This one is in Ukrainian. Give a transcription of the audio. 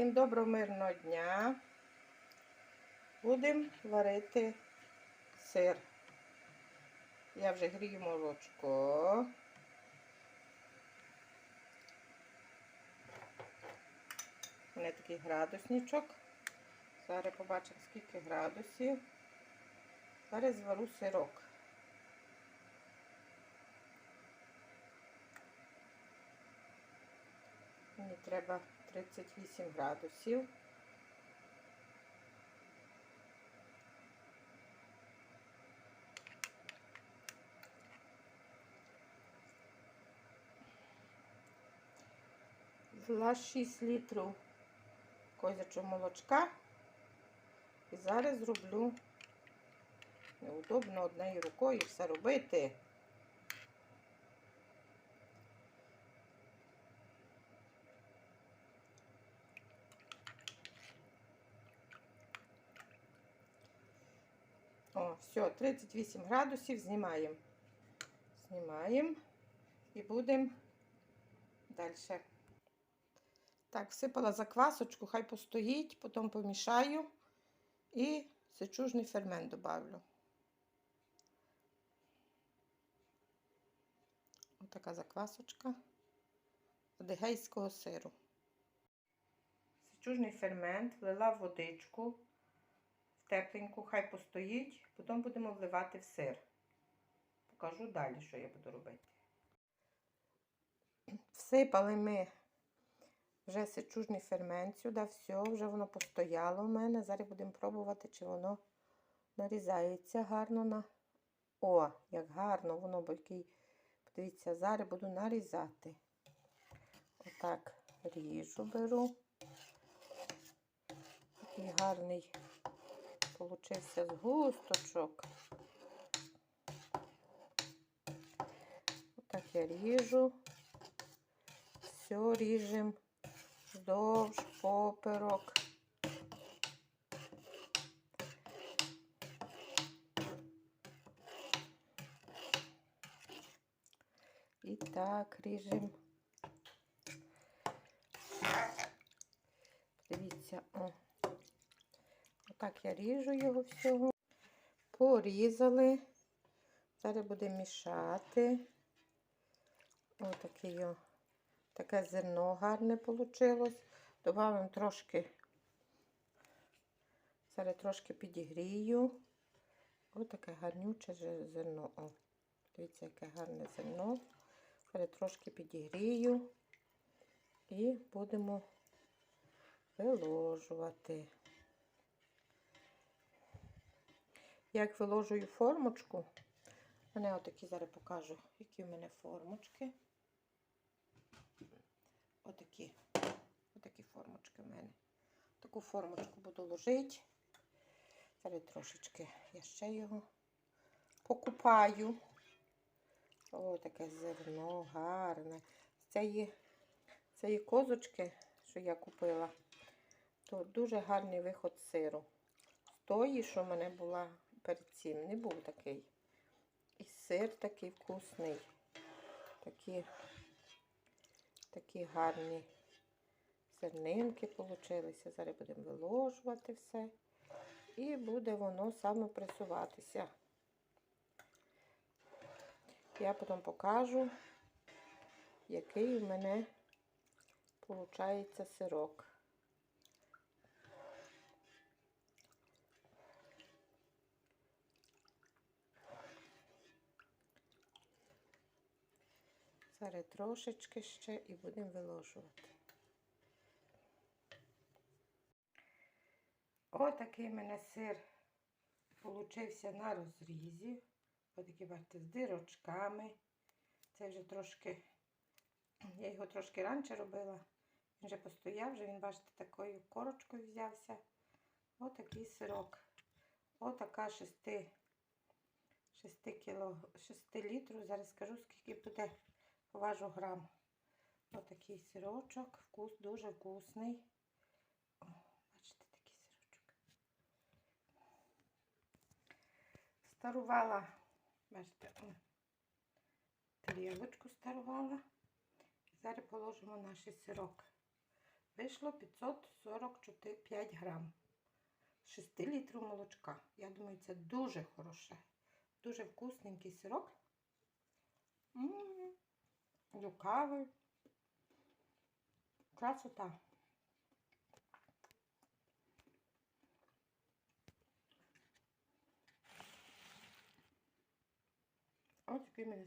Всім доброго мирного дня. Будемо варити сир. Я вже грію молочко. У мене такий градусничок. Зараз побачимо, скільки градусів. Зараз звару сирок. Мені треба 38 градусів. Взяла 6 літрів козячого молочка. І зараз зроблю неудобно однією рукою все робити. О, все, 38 градусів знімаємо. Знімаємо і будемо далі. Так, всипала заквасочку, хай постоїть, потім помішаю і сечужний фермент добавлю. Ось така заквасочка адигейського сиру. Сечужний фермент влила водичку тепленьку, хай постоїть, потім будемо вливати в сир. Покажу далі, що я буду робити. Всипали ми вже сечужний фермент сюди, все, вже воно постояло в мене. Зараз будемо пробувати, чи воно нарізається гарно на. О, як гарно воно, бо який. Подивіться, зараз буду нарізати. Отак ріжу беру. Такий гарний получився згусточок. Отак я ріжу. Все ріжемо вздовж поперок. І так ріжемо. Дивіться, о. Отак я ріжу його всього. Порізали. Зараз будемо мішати. Отакий о. Таке зерно гарне вийшло. Добавимо трошки, зараз трошки підігрію. Ось таке гарнюче зерно. О, дивіться, яке гарне зерно. Зараз трошки підігрію і будемо виложувати. Як виложую формочку, мене отакі зараз покажу, які в мене формочки. Отакі, отакі формочки в мене. Таку формочку буду ложити. Зараз трошечки я ще його покупаю. О, таке зерно гарне. З цієї, цієї козочки, що я купила, то дуже гарний виход сиру. З тої, що в мене була перед цим, не був такий. І сир такий вкусний. Такі такі гарні зернинки получилися. Зараз будемо виложувати все. І буде воно саме пресуватися. Я потім покажу, який у мене виходить сирок. Зараз трошечки ще і будемо виложувати. Отакий в мене сир получився на розрізі. Отакий, бачите, з дирочками. Це вже трошки, я його трошки раніше робила. Він вже постояв, вже він, бачите, такою корочкою взявся. Отакий сирок. Отака 6, 6 кіло, 6 літрів. Зараз скажу, скільки буде. Поважу грам. Отакий сирочок. Вкус дуже вкусний. О, бачите, такий сирочок. Старувала, бачите, о, тарілочку старувала. Зараз положимо наш сирок. Вийшло 545 грам. 6 літрів молочка. Я думаю, це дуже хороше. Дуже вкусненький сирок. М, До кави. Красота. Ось такий мене.